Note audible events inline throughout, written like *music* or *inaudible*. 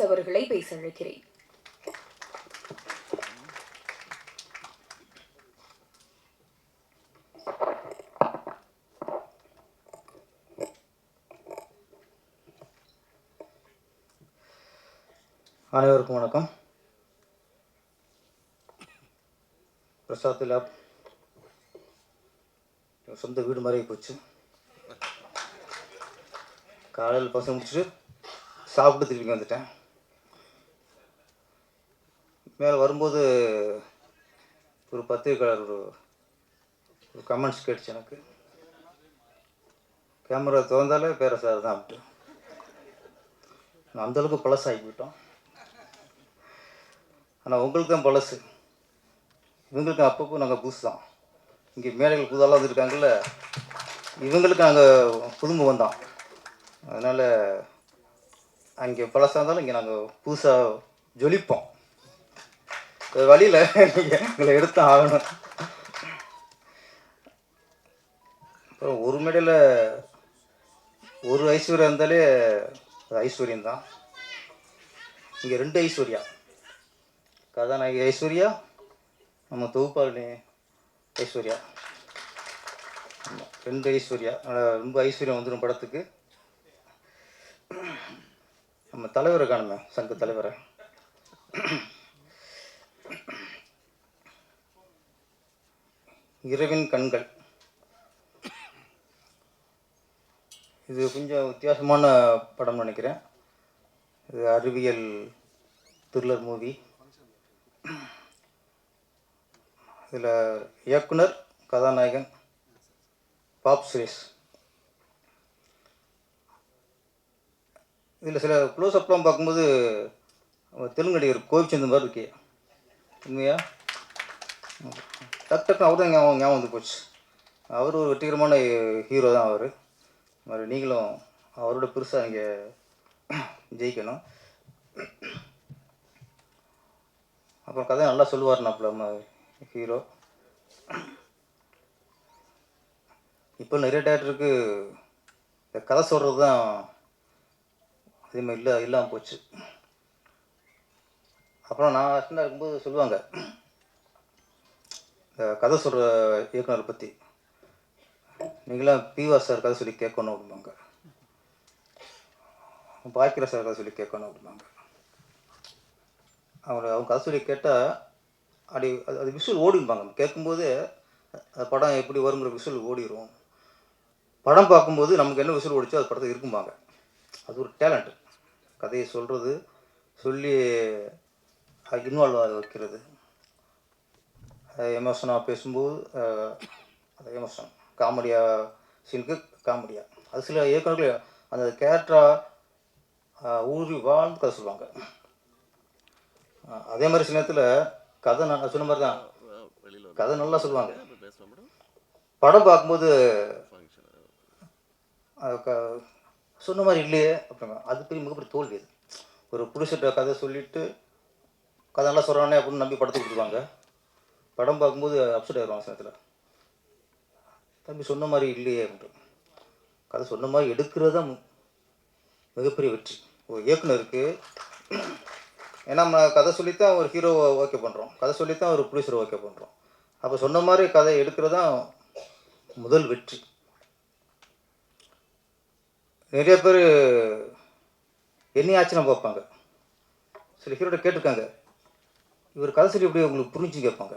அவர்களை பேச அழைக்கிறேன். அனைவருக்கும் வணக்கம். பிரசாத் லேப். சொந்த வீடு மாதிரி போச்சு. காலையில் பசங்க முடிச்சுட்டு சாப்பிட்டு திருப்பி வந்துட்டேன். மேலே வரும்போது ஒரு பத்திரிக்கையாளர் ஒரு ஒரு கமெண்ட்ஸ் கேட்டுச்சு எனக்கு. கேமரா திறந்தாலே பேர சார் தான் அப்படின்ட்டு. நான் அந்தளவுக்கு பழசாகி போயிட்டோம். ஆனால் உங்களுக்கு தான் பழசு. இவங்களுக்கு அப்பப்போ நாங்கள் புதுசு தான். இங்கே மேடைகள் புதாலாம் வந்துருக்காங்கல்ல இவங்களுக்கு நாங்கள் புதுமுகம் தான். அதனால் அங்கே பழசாக இருந்தாலும் இங்கே நாங்கள் புதுசாக ஜொலிப்போம். வழியில் நீங்கள் எங்களை எடுத்து ஆகணும். அப்புறம் ஒரு மேடையில் ஒரு ஐஸ்வர்யா இருந்தாலே அது ஐஸ்வர்யம் தான். இங்கே ரெண்டு ஐஸ்வர்யா. கதாநாயகி ஐஸ்வர்யா நம்ம தொகுப்பாளினி ஐஸ்வர்யா. ரெண்டு ஐஸ்வர்யா. ரொம்ப ஐஸ்வர்யம் வந்துடும் படத்துக்கு. நம்ம தலைவரை காணுமே சங்க தலைவரை. இரவின் கண்கள். இது கொஞ்சம் வித்தியாசமான படம்னு நினைக்கிறேன். இது அறிவியல் த்ரில்லர் மூவி இதில் இயக்குனர் கதாநாயகன் பாப் சுரேஷ். இதில் சில க்ளோஸ்அப்லாம் பார்க்கும்போது தெலுங்கு நடிகர் கோவிச்சந்த் மாதிரி இருக்கே. உண்மையா? டக் டக்குன்னு அவர் தான் ஞாபகம் ஞாபகம் வந்து போச்சு. அவர் ஒரு வெற்றிகரமான ஹீரோ தான் அவர். மாதிரி நீங்களும் அவரோட பெருசாக நீங்கள் ஜெயிக்கணும். அப்புறம் கதை நல்லா சொல்லுவார் நம்ம ஹீரோ இப்போ நிறைய டேரக்டருக்கு இந்த கதை சொல்கிறது தான் அதே மாதிரி இல்லை இல்லாமல் போச்சு. அப்புறம் நான் சின்ன இருக்கும்போது சொல்லுவாங்க இந்த கதை சொல்கிற இயக்குனரை பற்றி நீங்களாம் பிவா சார் கதை சொல்லி கேட்கணும் அப்படிம்பாங்க. பாக்கிர சார் கதை சொல்லி கேட்கணும் அப்படிம்பாங்க. அவங்க அவங்க கதை சொல்லி கேட்டால் அப்படி அது அது விஷுவல் ஓடிப்பாங்க கேட்கும்போது அந்த படம் எப்படி வருங்கிற விஷுவல் ஓடிடும் படம் பார்க்கும்போது நமக்கு என்ன விஷுவல் ஓடிச்சோ அது படத்தில் இருக்கும்பாங்க. அது ஒரு டேலண்ட் கதையை சொல்கிறது சொல்லி இன்வால்வ் ஆக வைக்கிறது. எமோஷனாக பேசும்போது அது எமோஷன் காமெடியாக சீனுக்கு காமெடியாக அது சில இயக்குநர்கள் அந்த கேரக்டராக ஊறி வாழ்ந்து கதை சொல்லுவாங்க. அதே மாதிரி சில நேரத்தில் கதை நான் சொன்ன மாதிரி தான். கதை நல்லா சொல்லுவாங்க. படம் பார்க்கும்போது சொன்ன மாதிரி இல்லையே அப்படிங்க அது பெரிய மிகப்பெரிய தோல்வி அது. ஒரு புடிச்சிட்ட கதை சொல்லிட்டு கதை நல்லா சொல்கிறானே அப்படின்னு நம்பி படத்துக்கு கொடுத்துருவாங்க. படம் பார்க்கும்போது அப்செட் ஆயிடுவாங்க சிலத்தில் தம்பி சொன்ன மாதிரி இல்லையே அப்படின்ட்டு கதை சொன்ன மாதிரி எடுக்கிறது தான் மிகப்பெரிய வெற்றி. ஒரு இயக்குனருக்கு ஏன்னா நம்ம கதை சொல்லித்தான் ஒரு ஹீரோவை ஓகே பண்ணுறோம் கதை சொல்லித்தான் ஒரு ப்ரொடியூசரை ஓகே பண்ணுறோம் அப்போ சொன்ன மாதிரி கதை எடுக்கிறது தான் முதல் வெற்றி. நிறைய பேர் என்னையும் ஆச்சரியம் பார்ப்பாங்க சில ஹீரோட கேட்டிருக்காங்க. இவர் கதை சொல்லி எப்படி உங்களுக்கு புரிஞ்சு கேட்பாங்க.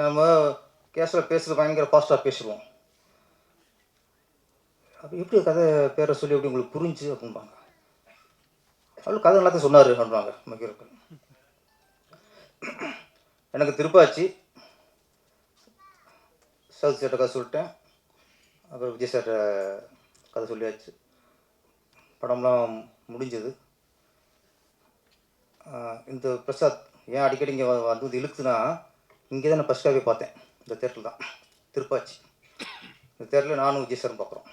நம்ம கேஸில் பேசுகிற பயங்கர ஃபாஸ்ட்டாக பேசுவோம். அப்போ எப்படி கதை பேரை சொல்லி எப்படி உங்களுக்கு புரிஞ்சு அப்படிம்பாங்க. அவ்வளோ கதை எல்லாத்தையும் சொன்னார் பண்ணுவாங்க நம்ம எனக்கு திருப்பாச்சி சவுத் சேட்டை கதை சொல்லிட்டேன். அப்புறம் விஜய் சார் கதை சொல்லியாச்சு. படம்லாம் முடிஞ்சது. இந்த பிரசாத் ஏன் அடிக்கடி இங்கே வந்து வந்து இழுக்குதுன்னா இங்கே தான் நான் ஃபஸ்ட்டாகவே பார்த்தேன். இந்த தேட்டரில் தான். திருப்பாச்சி. இந்த தேட்டரில் நானும் விஜய் சாரும் பார்க்குறோம்.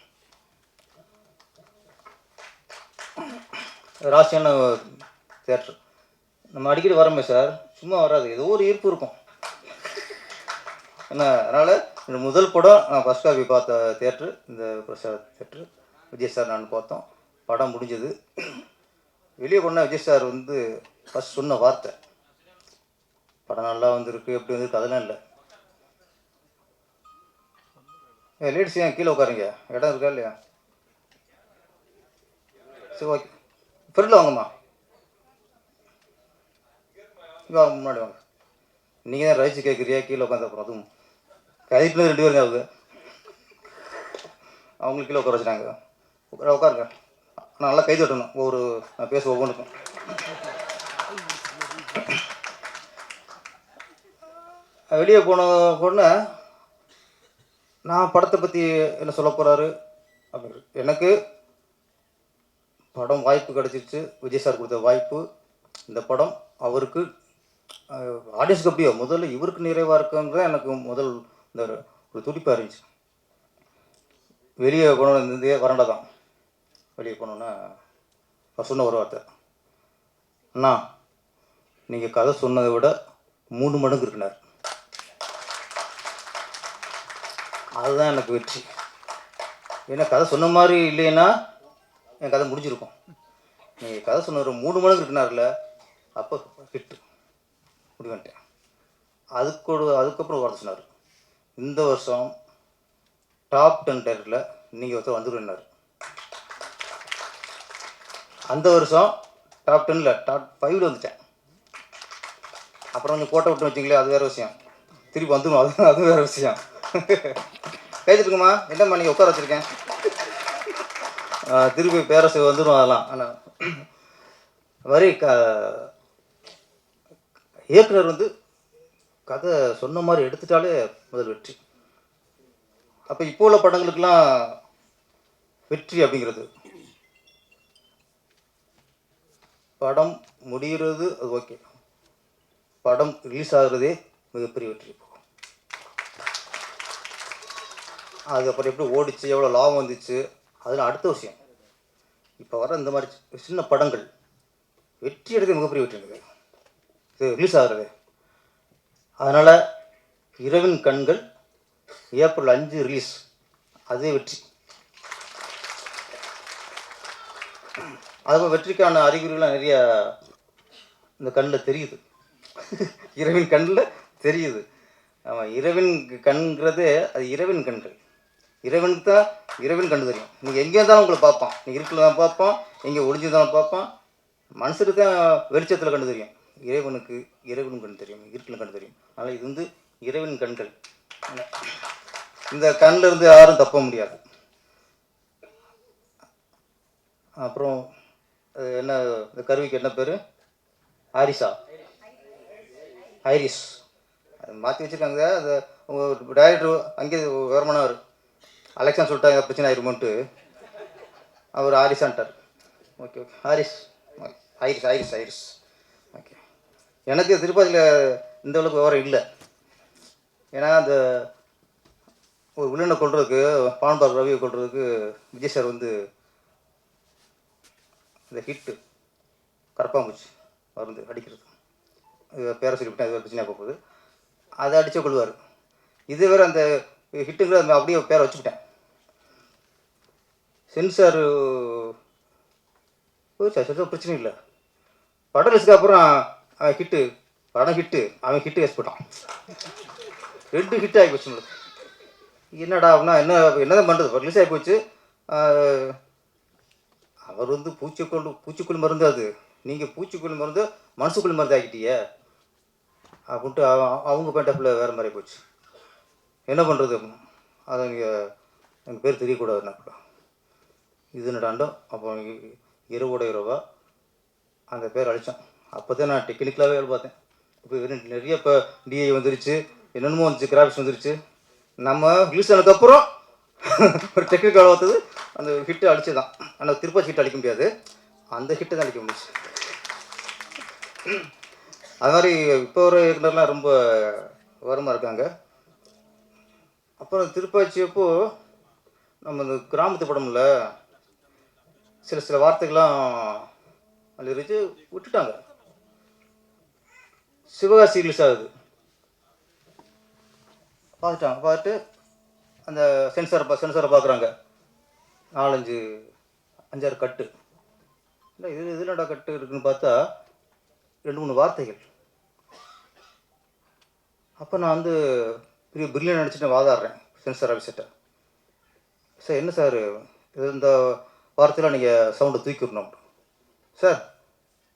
ராசியான தேட்டர் நம்ம அடிக்கடி வரோமே சார் சும்மா வராது. ஏதோ ஒரு ஈர்ப்பு இருக்கும். என்ன அதனால் இந்த முதல் படம் நான் ஃபஸ்ட் காப்பி பார்த்த தேட்ரு இந்த பிரசாத் தேட்ரு விஜய் சார் நான் பார்த்தோம். படம் முடிஞ்சது. வெளியே போனால் விஜய் சார் வந்து ஃபஸ்ட் சொன்ன வார்த்தை. படம் நல்லா வந்திருக்கு எப்படி வந்து அதெல்லாம் இல்லை. ஏ லேடிஸ் ஏன் கீழே உட்காருங்க? இடம் இருக்கா இல்லையா? சரி ஓகே ஃப்ரெண்டில் வாங்கம்மா. இங்கே வாங்க முன்னாடி வாங்க. நீங்கள் தான் ரைஸ் கேட்குறியா கீழே உட்காந்து அப்புறம் அதுவும். கைப்பில் ரெண்டு பேருங்க அவங்க அவங்களுக்கு கீழே உட்கார வச்சுட்டாங்க. உட்கார உட்காருங்க. நான் நல்லா கை தட்டணும். ஒவ்வொரு நான் பேச ஒவ்வொன்றுக்கும். வெளியே போன பொண்ணு நான் படத்தை பற்றி என்ன சொல்ல போகிறாரு அப்படின்னு. எனக்கு படம் வாய்ப்பு கிடச்சிருச்சு. விஜய் சார் கொடுத்த வாய்ப்பு. இந்த படம் அவருக்கு ஆடியன்ஸுக்கு அப்படியோ முதல்ல இவருக்கு நிறைவாக இருக்குன்றது எனக்கு முதல் இந்த ஒரு- ஒரு துடிப்பாக இருந்துச்சு வெளியே போனோம் இருந்தே வரண்டா தான். வெளியே போனோன்னா அவர் சொன்ன ஒரு வார்த்தை. அண்ணா நீங்கள் கதை சொன்னதை விட மூணு மடங்கு இருக்கினார் அதுதான் எனக்கு வெற்றி. ஏன்னா கதை சொன்ன மாதிரி இல்லைன்னா என் கதை முடிஞ்சிருக்கும். நீங்கள் கதை சொன்ன மூணு மடங்கு இருக்கினார்ல அப்போ ஹிட்டு முடிவன்ட்டேன். அதுக்கூட அதுக்கப்புறம் வார்த்தை சொன்னார். இந்த வருஷம் டாப் டென் டேரக்டில் நீங்கள் ஒருத்தர் வந்துருன்னார் அந்த வருஷம் டாப் டென்னில் டாப் ஃபைவ்ல வந்துட்டேன். அப்புறம் கொஞ்சம் கோட்டை விட்டு வச்சிங்களே அது வேறு விஷயம். திருப்பி வந்துடும் அது அது வேறு விஷயம். பேசிட்டுருக்குமா என்னம்மா நீங்கள் உட்கார வச்சுருக்கேன்? திருப்பி பேரரசு வந்துடும் அதெல்லாம். ஆனால் வரி க இயக்குனர் வந்து கதை சொன்ன மாதிரி எடுத்துட்டாலே முதல் வெற்றி. அப்போ இப்போ உள்ள படங்களுக்கெல்லாம் வெற்றி அப்படிங்கிறது. படம் முடிகிறது அது ஓகே படம் ரிலீஸ் ஆகுறதே மிகப்பெரிய வெற்றி. அதுக்கப்புறம் எப்படி ஓடிச்சு எவ்வளோ லாபம் வந்துச்சு அதெல்லாம் அடுத்த விஷயம். இப்போ வர இந்த மாதிரி சின்ன படங்கள் வெற்றி எடுக்க மிகப்பெரிய வெற்றி. எடுக்குது இது ரிலீஸ் ஆகுறது. அதனால் இரவின் கண்கள் ஏப்ரல் அஞ்சு ரிலீஸ் அதே வெற்றி. அதுக்கு வெற்றிக்கான அறிகுறிகள்லாம் நிறைய இந்த கண்ணில் தெரியுது. இரவின் கண்ணில் தெரியுது. ஆமாம் இரவின் கண்கிறது அது இரவின் கண்கள். இரவனுக்கு தான் இரவின் கண்டு தெரியும். நீங்கள் எங்கே இருந்தாலும் உங்களை பார்ப்பான். நீங்கள் இருட்டில் தான் பார்ப்பான். எங்கே தான் பார்ப்பான். மனுஷருக்கு தான் வெளிச்சத்தில் கண்டு தெரியும். இறைவனுக்கு இறைவன் கண் தெரியும் இருட்டின் கண்டு தெரியும். அதனால் இது வந்து இறைவன் கண்கள். இந்த கண்ணில் இருந்து யாரும் தப்ப முடியாது. அப்புறம் அது என்ன இந்த கருவிக்கு என்ன பேர்? ஹாரிஸா ஹைரிஸ் அது மாற்றி வச்சுருக்காங்க. அது டைரக்டர் அங்கே விவரமானவர் அலெக்சான் சொல்லிட்டாங்க பிரச்சனை ஆயிருமோன்ட்டு. அவர் ஹாரிஸான்ட்டார் ஓகே ஓகே. ஹாரிஸ் ஹைரிஸ் ஹைரிஸ் ஐரிஸ். எனக்கு திருப்பதியில் இந்த அளவுக்கு விவரம் இல்லை. ஏன்னா அந்த ஒரு வில்லனை கொள்றதுக்கு பான்பார் ரவியை கொள்றதுக்கு விஜய் சார் வந்து இந்த ஹிட்டு கரப்பாம்பூச்சி மருந்து அடிக்கிறது. பேரை பேர சொல்லிவிட்டேன் அது பிரச்சனையாக போகுது. அதை அடித்து கொள்வார் இது வேறு அந்த ஹிட்டுங்கிற அந்த அப்படியே பேரை வச்சுக்கிட்டேன். சென்சார் சார் பிரச்சனை இல்லை. படம் அப்புறம் அவன் ஹிட்டு படம் ஹிட்டு அவன் ஹிட்டு வேஸ்ட் போட்டான். ரெண்டு ஹிட் ஆகி போச்சு நம்மளுக்கு. என்னடா அப்படின்னா என்ன என்னதான் பண்ணுறது ரிலீஸ் ஆகி போச்சு. அவர் வந்து பூச்சிக்கொல்லு பூச்சிக்கொல்லி மருந்து அது. நீங்கள் பூச்சிக்கொல்லி மருந்து மனசுக்குள்ளி மருந்து ஆக்கிட்டீங்க. அப்படின்ட்டு அவ- அவங்க பேண்டப்பில் வேறு மாதிரி போச்சு. என்ன பண்ணுறது அதை நீங்கள் எனக்கு பேர் தெரியக்கூடாதுன்னா கூட இது நடாண்டோ அப்போ இ- இரவோட இரவா? அந்த பேர் அழிச்சான். அப்போ தான் நான் டெக்னிக்கலாகவே வேலை பார்த்தேன். இப்போ நிறைய இப்போ டிஐ வந்துருச்சு என்னென்னமோ வந்துச்சு கிராஃபிக்ஸ் வந்துருச்சு. நம்ம ரிலீஸ் ஆனதுக்கப்புறம் ஒரு டெக்னிக்கல் பார்த்தது அந்த ஹிட்டு அடிச்சு தான் ஆனால் திருப்பதி ஹிட் அடிக்க முடியாது. அந்த ஹிட்டை தான் அடிக்க முடிச்சு அது மாதிரி இப்போ ஒரு இயக்குனர்லாம் ரொம்ப விவரமாக இருக்காங்க. அப்புறம் திருப்பாச்சி அப்போ நம்ம இந்த கிராமத்து படம்ல சில சில வார்த்தைகள்லாம் அதில் விட்டுட்டாங்க. சிவகாசி ரிலீஸ் ஆகுது பார்த்துட்டாங்க பார்த்துட்டு அந்த சென்சாரை பா சென்சாரை பார்க்குறாங்க. நாலஞ்சு அஞ்சாறு கட்டு. இல்லை இது இது கட்டு இருக்குன்னு பார்த்தா ரெண்டு மூணு வார்த்தைகள். அப்போ நான் வந்து பெரிய பிரில்லியன் நினச்சிட்டு வாதாடுறேன் சென்சார் ஆஃபீஸர்கிட்ட சார் என்ன சார்? இது இந்த வார்த்தையில் நீங்கள் சவுண்டை தூக்கிடணும் சார்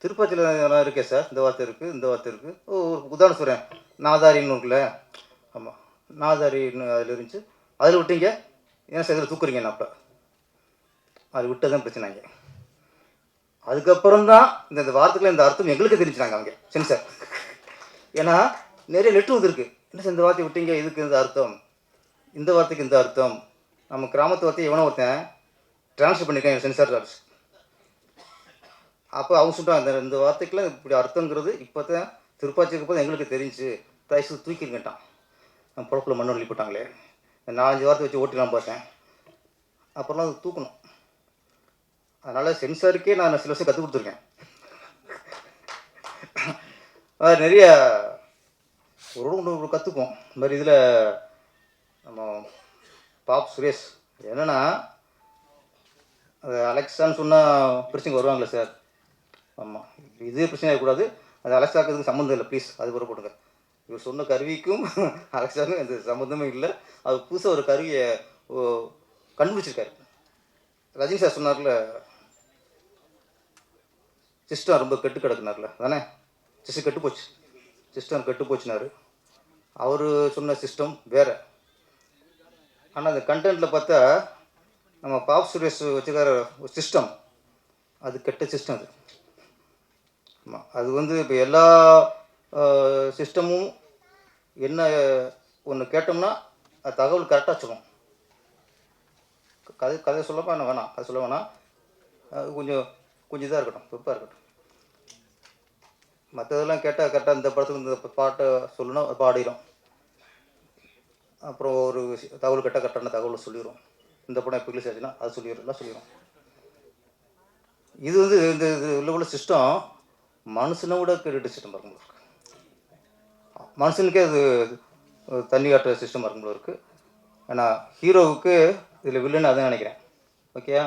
திருப்பதியில் எல்லாம் இருக்கே சார். இந்த வார்த்தை இருக்குது இந்த வார்த்தை இருக்குது ஓ ஒரு உதாரணம் சொல்கிறேன் நாதாரின்னு இருக்குல்ல? ஆமாம் நாதாரின்னு அதில் இருந்துச்சு. அதில் விட்டீங்க. ஏன் சார் இதில் தூக்குறீங்க நான் அப்போ? அது விட்டதான் பிரச்சனைங்க அதுக்கப்புறம் தான் இந்த இந்த வார்த்தைக்குள்ள இந்த அர்த்தம் எங்களுக்கு தெரிஞ்சுனாங்க அவங்க சென்சார் ஏன்னா நிறைய லெட்ரு வந்துருக்கு. என்ன சார் இந்த வார்த்தை விட்டீங்க? இதுக்கு இந்த அர்த்தம். இந்த வார்த்தைக்கு இந்த அர்த்தம். நம்ம கிராமத்து வார்த்தையை எவனோ ஒருத்தன் ட்ரான்ஸ்ஃபர் பண்ணியிருக்காங்க சென்சார் ஆஃபீஸ் அப்போ அவங்க சொல்கிறாங்க இந்த இந்த வார்த்தைக்கெல்லாம் இப்படி அர்த்தங்கிறது இப்போ தான் திருப்பாச்சிக்கு போது எங்களுக்கு தெரிஞ்சு. தயசு தூக்கிருங்கட்டான் நம்ம பொழப்பில் மண்ணொல்லி போட்டாங்களே. நாலஞ்சு வாரத்தை வச்சு ஓட்டிலாம் பார்த்தேன். அப்புறம்லாம் அது தூக்கணும். அதனால் சென்சாருக்கே நான் சில வருஷம் கற்றுக் கொடுத்துருக்கேன். அது நிறைய ஒரு ஒன்று கற்றுப்போம் இந்த மாதிரி இதில் நம்ம பாப் சுரேஷ் என்னென்னா அது அலெக்ஸான்னு சொன்னால் பிரச்சனைக்கு வருவாங்களே சார்? ஆமாம் இதே பிரச்சனை கூடாது அது அலெக்சாக்கு சம்மந்தம் இல்லை. ப்ளீஸ் அது கூட போடுங்க இவர் சொன்ன கருவிக்கும் *laughs* அலெக்சாக்கும் எந்த சம்மந்தமே இல்லை. அது புதுசாக ஒரு கருவியை ஓ, கண்டுபிடிச்சிருக்காரு. ரஜினி சார் சொன்னார்ல சிஸ்டம் ரொம்ப கெட்டு கிடக்குனார்ல. தானே சிஸ்டம் கெட்டு போச்சு. சிஸ்டம் கெட்டு போச்சுனாரு. அவர் சொன்ன சிஸ்டம் வேறு. ஆனால் அந்த கண்டென்ட்டில் பார்த்தா நம்ம பாப் சுரேஷ் வச்சுக்கிற ஒரு சிஸ்டம். அது கெட்ட சிஸ்டம் அது. அது வந்து இப்போ எல்லா சிஸ்டமும் என்ன ஒன்று கேட்டோம்னா அது தகவல் கரெக்டாக சொல்லும். கதை கதை சொல்லப்பா என்ன வேணாம். கதை சொல்ல வேணாம். அது கொஞ்சம் கொஞ்சம் இதாக இருக்கட்டும் பெப்பாக இருக்கட்டும். மற்றதெல்லாம் கேட்டால் கரெக்டாக இந்த படத்துக்கு இந்த பாட்டை சொல்லணும் பாடிடும் அப்புறம் ஒரு தகவல் கேட்டால் கரெக்டான தகவலை சொல்லிடும் இந்த படம் இப்போ ரிலீஸ் ஆச்சுன்னா அது சொல்லிடும் எல்லாம் சொல்லிடும் இது வந்து இந்த இது உள்ள உள்ள சிஸ்டம் மனுஷனை விட கிரெடிட் சிஸ்டம் இருக்கும் இருக்குது இருக்கு. மனுஷனுக்கே அது தண்ணி காட்டுற சிஸ்டம் இருக்கும் இருக்குது இருக்கு. ஏன்னா ஹீரோவுக்கு இதில் வில்லன் அதான் நினைக்கிறேன். ஓகேயா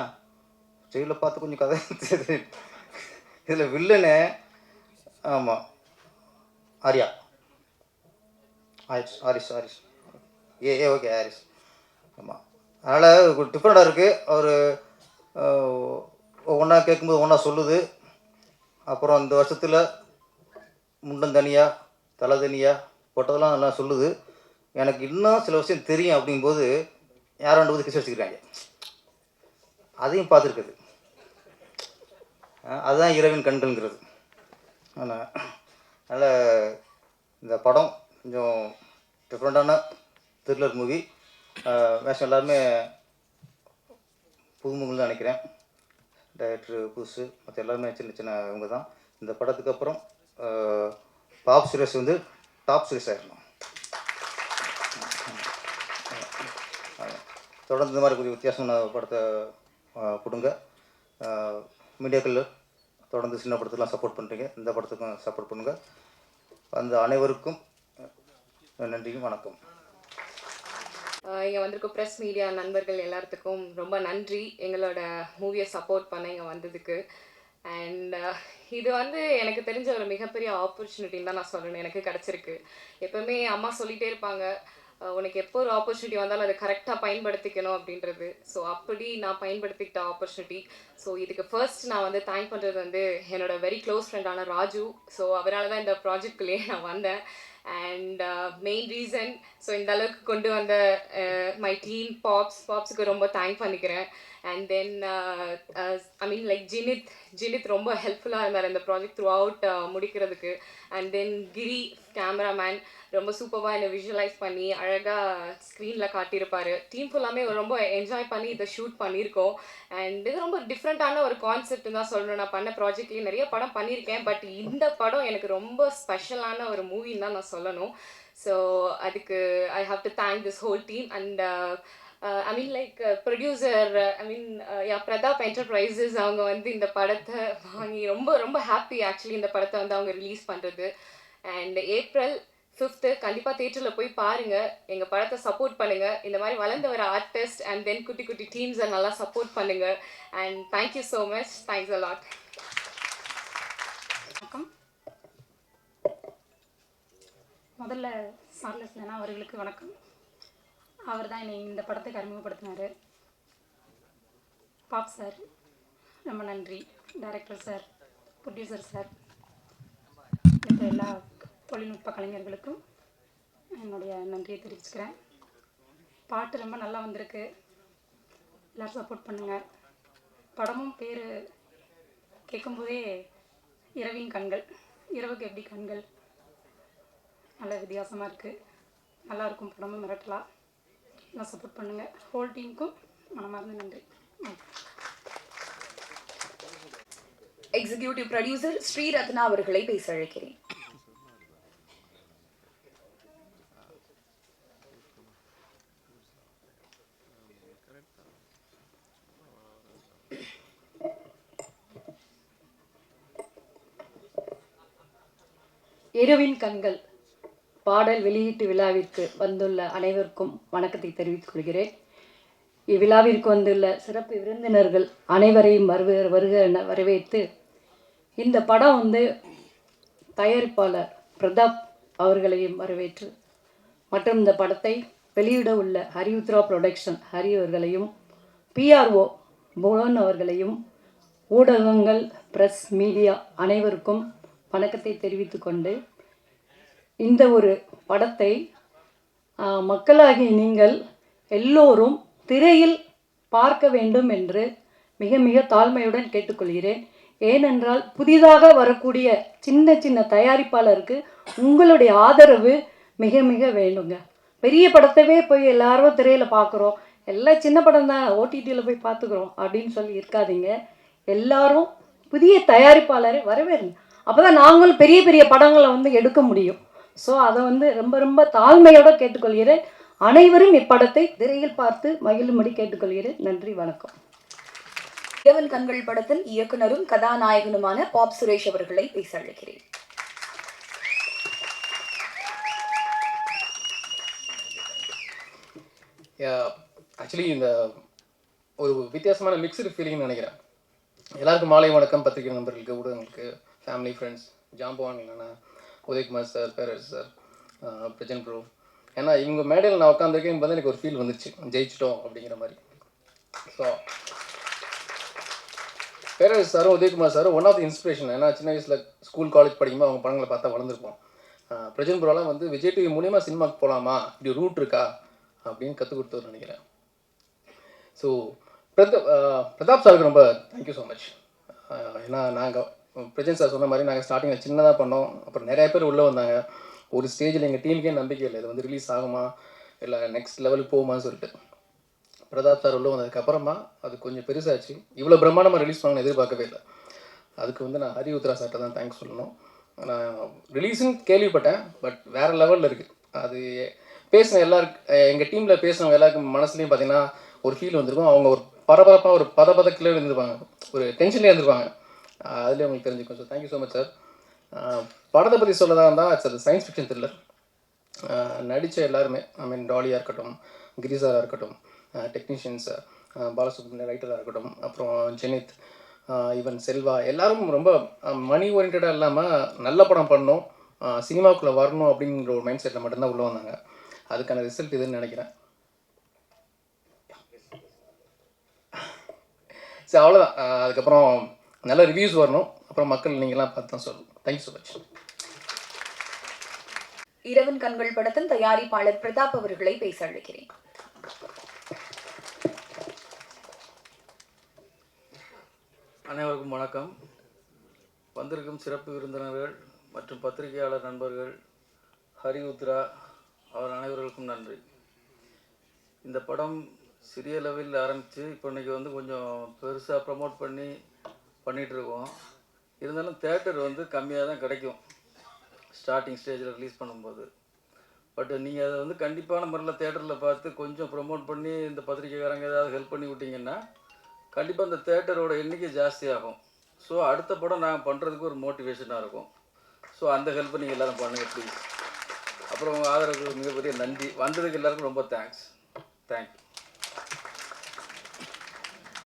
ஜெயிலில் பார்த்து கொஞ்சம் கதை இதில் வில்லனு ஆமாம் ஆர்யா. ஆரிஷ் ஆரிஷ் ஆரிஸ் ஏ ஏ ஓகே ஆரிஸ் ஆமாம் அதனால் டிஃப்ரெண்ட்டாக இருக்குது அவர் ஒன்றா கேட்கும்போது ஒன்றா சொல்லுது. அப்புறம் இந்த வருஷத்தில் முண்டம் தனியாக தலை தனியாக போட்டதெல்லாம் நல்லா சொல்லுது. எனக்கு இன்னும் சில விஷயம் தெரியும் அப்படிங்கும்போது யாரும் ரெண்டு போது கிசை வச்சுக்கிறாங்க அதையும் பார்த்துருக்குது. அதுதான் இரவின் கண்கள்ங்கிறது. ஆனால் அதனால் இந்த படம் கொஞ்சம் டிஃப்ரெண்ட்டான த்ரில்லர் மூவி வேஷம் எல்லாருமே புதுமுகங்கள் தான் நினைக்கிறேன். டைரக்டர் புதுசு மற்ற எல்லாருமே சின்ன சின்ன இவங்க தான் இந்த படத்துக்கு அப்புறம் டாப் பாப் சுரேஷ் வந்து டாப் சுரேஷ் ஆகிடணும் தொடர்ந்து இந்த மாதிரி கொஞ்சம் வித்தியாசமான படத்தை கொடுங்க. மீடியாக்கள் தொடர்ந்து சின்ன படத்துக்கெலாம் சப்போர்ட் பண்ணுறீங்க இந்த படத்துக்கும் சப்போர்ட் பண்ணுங்கள் அந்த அனைவருக்கும் நன்றியும் வணக்கம். இங்கே வந்திருக்க ப்ரெஸ் மீடியா நண்பர்கள் எல்லாத்துக்கும் ரொம்ப நன்றி. எங்களோட மூவியை சப்போர்ட் பண்ண இங்கே வந்ததுக்கு. அண்ட் இது வந்து எனக்கு தெரிஞ்ச ஒரு மிகப்பெரிய ஆப்பர்ச்சுனிட்டின்னு தான் நான் சொல்லணும். எனக்கு கிடச்சிருக்கு. எப்போவுமே அம்மா சொல்லிகிட்டே இருப்பாங்க உனக்கு எப்போ ஒரு ஆப்பர்ச்சுனிட்டி வந்தாலும் அதை கரெக்டாக பயன்படுத்திக்கணும் அப்படின்றது. ஸோ அப்படி நான் பயன்படுத்திக்கிட்ட ஆப்பர்ச்சுனிட்டி ஸோ இதுக்கு ஃபர்ஸ்ட் நான் வந்து தேங்க் பண்ணுறது வந்து என்னோட வெரி க்ளோஸ் ஃப்ரெண்டான ராஜு. ஸோ அவரால் தான் இந்த ப்ராஜெக்ட்குள்ளேயே நான் வந்தேன். அண்ட் மெயின் ரீசன் ஸோ இந்த அளவுக்கு கொண்டு வந்த மை டீம் பாப்ஸ் பாப்ஸுக்கு ரொம்ப தேங்க் பண்ணிக்கிறேன். And then I mean like ஜினித் ஜினித் ரொம்ப ஹெல்ப்ஃபுல்லாக இருந்தார் இந்த ப்ராஜெக்ட் த்ரூ அவுட் முடிக்கிறதுக்கு. அண்ட் தென் கிரி கேமராமேன் ரொம்ப சூப்பராக என்னை விஷுவலைஸ் பண்ணி அழகாக ஸ்க்ரீனில் காட்டியிருப்பார். டீம் ஃபுல்லாமே ரொம்ப என்ஜாய் பண்ணி இதை ஷூட் பண்ணியிருக்கோம். அண்ட் இது ரொம்ப டிஃப்ரெண்ட்டான ஒரு கான்செப்ட் தான் சொல்லணும். நான் பண்ண ப்ராஜெக்ட்லேயே நிறைய படம் பண்ணியிருக்கேன். பட் இந்த படம் எனக்கு ரொம்ப ஸ்பெஷலான ஒரு மூவின்னு தான் நான் சொல்லணும். ஸோ அதுக்கு I have to thank this whole team and I mean like producer I mean yeah Pratap enterprises அவங்க வந்து இந்த படத்தை வாங்கி ரொம்ப ரொம்ப ஹாப்பி ஆக்சுவலி இந்த படத்தை வந்து அவங்க ரிலீஸ் பண்ணுறது அண்ட் ஏப்ரல் ஃபிஃப்த்து கண்டிப்பாக தேட்டரில் போய் பாருங்கள் எங்கள் படத்தை சப்போர்ட் பண்ணுங்கள் இந்த மாதிரி வளர்ந்து வர ஆர்டிஸ்ட் அண்ட் தென் குட்டி குட்டி டீம்ஸை நல்லா சப்போர்ட் பண்ணுங்கள் and thank you so much thanks a lot வணக்கம். முதல்ல சார்லஸ் லேனா அவர்களுக்கு வணக்கம். அவர் தான் என்னை இந்த படத்துக்கு அறிமுகப்படுத்தினார். பாப் சார் ரொம்ப நன்றி. டைரக்டர் சார் ப்ரொடியூசர் சார் மற்ற எல்லா தொழில்நுட்ப கலைஞர்களுக்கும் என்னுடைய நன்றியை தெரிவிச்சுக்கிறேன். பாட்டு ரொம்ப நல்லா வந்திருக்கு. எல்லோரும் சப்போர்ட் பண்ணுங்கள் படமும் பேர் கேட்கும்போதே இரவின் கண்கள். இரவுக்கு எப்படி கண்கள்? நல்ல வித்தியாசமாக இருக்குது நல்லாயிருக்கும் படமும் மிரட்டலாம் நல்லா சப்போர்ட் பண்ணுங்கள் ஹோல் டீமுக்கும் மனமார்ந்த நன்றி. எக்ஸிகியூட்டிவ் ப்ரொடியூசர் ஸ்ரீரத்னா அவர்களை பேச அழைக்கிறேன். இரவின் கண்கள். பாடல் வெளியீட்டு விழாவிற்கு வந்துள்ள அனைவருக்கும் வணக்கத்தை தெரிவித்துக் கொள்கிறேன். இவ்விழாவிற்கு வந்துள்ள சிறப்பு விருந்தினர்கள் அனைவரையும் வருக வருக என வரவேற்று இந்த படம் வந்து தயாரிப்பாளர் பிரதாப் அவர்களையும் வரவேற்று மற்றும் இந்த படத்தை வெளியிட உள்ள ஹரியுத்ரா ப்ரொடக்ஷன் ஹரி அவர்களையும் பிஆர்ஓ புவன் அவர்களையும் ஊடகங்கள் ப்ரெஸ் மீடியா அனைவருக்கும் வணக்கத்தை தெரிவித்துக்கொண்டு இந்த ஒரு படத்தை மக்களாகிய நீங்கள் எல்லோரும் திரையில் பார்க்க வேண்டும் என்று மிக மிக தாழ்மையுடன் கேட்டுக்கொள்கிறேன். ஏனென்றால் புதிதாக வரக்கூடிய சின்ன சின்ன தயாரிப்பாளருக்கு உங்களுடைய ஆதரவு மிக மிக வேணுங்க. பெரிய படத்தவே போய் எல்லாரும் திரையில் பார்க்குறோம் எல்லாம் சின்ன படம் தான் ஓடிடியில் போய் பார்த்துக்குறோம் அப்படின்னு சொல்லி இருக்காதீங்க. எல்லாரும் புதிய தயாரிப்பாளரை வரவேறுங்க. அப்போ தான் நாங்களும் பெரிய பெரிய படங்களை வந்து எடுக்க முடியும். ஸோ அதை வந்து ரொம்ப ரொம்ப தாழ்மையோட கேட்டுக்கொள்கிறேன். அனைவரும் இப்படத்தை திரையில் பார்த்து மகிழும்படி கேட்டுக்கொள்கிறேன். நன்றி வணக்கம். இரவன் கண்கள் படத்தின் இயக்குனரும் கதாநாயகனுமான பாப் சுரேஷ் அவர்களை பேச அழைக்கிறேன். ஆக்சுவலி இந்த ஒரு வித்தியாசமான மிக்சடு ஃபீலிங்னு நினைக்கிறேன். எல்லாருக்கும் மாலை வணக்கம் பத்திரிகை நண்பர்களுக்கு ஊடகங்களுக்கு ஃபேமிலி ஃப்ரெண்ட்ஸ் ஜாம்பவான் இல்லைன்னா Udayakumar sir Perarasu sir Prajan bro ஏன்னா இவங்க மேடையில் நான் உட்காந்துருக்கேன் வந்து எனக்கு ஒரு ஃபீல் வந்துச்சு. ஜெயிச்சிட்டோம் அப்படிங்கிற மாதிரி. ஸோ பேரரசு சாரும் உதயகுமார் சாரும் ஒன் ஆஃப் தி இன்ஸ்பிரேஷன் ஏன்னா சின்ன வயசில் ஸ்கூல் காலேஜ் படிக்கும்போது அவங்க படங்களை பார்த்தா வளர்ந்துருப்போம். பிரஜன் ப்ரோலாம் வந்து விஜய் டிவி மூலியமாக சினிமாக்கு போகலாமா இப்படி ரூட் இருக்கா? அப்படின்னு கற்றுக் கொடுத்தவர் நினைக்கிறேன். ஸோ பிரதாப் பிரதாப் சாருக்கு ரொம்ப தேங்க்யூ ஸோ மச் ஏன்னா நாங்கள் பிரஜன் சார் சொன்ன மாதிரி நாங்கள் ஸ்டார்டிங்கில் சின்னதாக பண்ணோம். அப்புறம் நிறைய பேர் உள்ளே வந்தாங்க. ஒரு ஸ்டேஜில் எங்கள் டீமுக்கே நம்பிக்கை இல்லை. இது வந்து ரிலீஸ் ஆகுமா? இல்லை நெக்ஸ்ட் லெவலுக்கு போகுமான்னு சொல்லிட்டு. பிரதாப் சார் உள்ளே வந்ததுக்கப்புறமா அது கொஞ்சம் பெருசாச்சு. இவ்வளோ பிரம்மாண்டமாக ரிலீஸ் பண்ணணும்னு எதிர்பார்க்கவே இல்லை. அதுக்கு வந்து நான் ஹரி உத்ரா சார்ட்ட தான் தேங்க்ஸ் சொல்லணும். நான் ரிலீஸுன்னு கேள்விப்பட்டேன். பட் வேறு லெவலில் இருக்குது அது பேசின எல்லாருக்கு எங்கள் டீமில் பேசினவங்க எல்லாருக்கும் மனசுலையும் பார்த்தீங்கன்னா ஒரு ஃபீல் வந்திருக்கும். அவங்க ஒரு பரபரப்பாக ஒரு பதபதக்கிலே இருந்திருப்பாங்க. ஒரு டென்ஷன்லேயே இருந்திருப்பாங்க. அதுலேயே உங்களுக்கு தெரிஞ்சுக்கும். So thank you so much sir படத்தை பற்றி சொல்லதாக இருந்தால் இட்ஸ் அது சயின்ஸ் ஃபிக்ஷன் த்ரில்லர் நடித்த எல்லாருமே ஐ மீன் டாலியாக இருக்கட்டும் கிரிசாராக இருக்கட்டும் டெக்னீஷியன்ஸ் பாலசுப்ரமணிய ரைட்டராக இருக்கட்டும் அப்புறம் ஜெனித் ஈவன் செல்வா எல்லாரும் ரொம்ப மணி ஓரியன்டாக இல்லாமல் நல்ல படம் பண்ணணும் சினிமாவுக்குள்ளே வரணும் அப்படிங்கிற ஒரு மைண்ட் செட்டில் மட்டும்தான் உள்ளே வந்தாங்க. அதுக்கான ரிசல்ட் இதுன்னு நினைக்கிறேன். சரி அவ்வளோதான் அதுக்கப்புறம் நல்ல ரிவ்யூஸ் வரணும். அப்புறம் மக்கள் நீங்களாம் பார்த்து தான் சொல்லணும். தேங்க்யூ ஸோ மச் இரவன் கண்கள் படத்தின் தயாரிப்பாளர் பிரதாப் அவர்களை பேச அழைக்கிறேன். அனைவருக்கும் வணக்கம். வந்திருக்கும் சிறப்பு விருந்தினர்கள் மற்றும் பத்திரிகையாளர் நண்பர்கள் ஹரி உத்ரா அவர் அனைவர்களுக்கும் நன்றி. இந்த படம் சிறிய லெவலில் ஆரம்பித்து இப்போ இன்றைக்கி வந்து கொஞ்சம் பெருசாக ப்ரமோட் பண்ணி பண்ணிகிட்ருக்கோம் இருந்தாலும் தேட்டர் வந்து கம்மியாக தான் கிடைக்கும் ஸ்டார்டிங் ஸ்டேஜில் ரிலீஸ் பண்ணும்போது. பட் நீங்கள் அதை வந்து கண்டிப்பான முறையில் தேட்டரில் பார்த்து கொஞ்சம் ப்ரொமோட் பண்ணி இந்த பத்திரிக்கைக்காரங்க ஏதாவது ஹெல்ப் பண்ணி விட்டிங்கன்னா கண்டிப்பாக அந்த தேட்டரோட எண்ணிக்கை ஜாஸ்தியாகும். ஸோ அடுத்த படம் நாங்கள் பண்ணுறதுக்கு ஒரு மோட்டிவேஷனாக இருக்கும். ஸோ அந்த ஹெல்ப்பை நீங்கள் எல்லோரும் பண்ணுங்கள் ப்ளீஸ் அப்புறம் உங்கள் ஆதரவுக்கு மிகப்பெரிய நன்றி. வந்ததுக்கு எல்லாருக்கும் ரொம்ப தேங்க்ஸ் தேங்க்யூ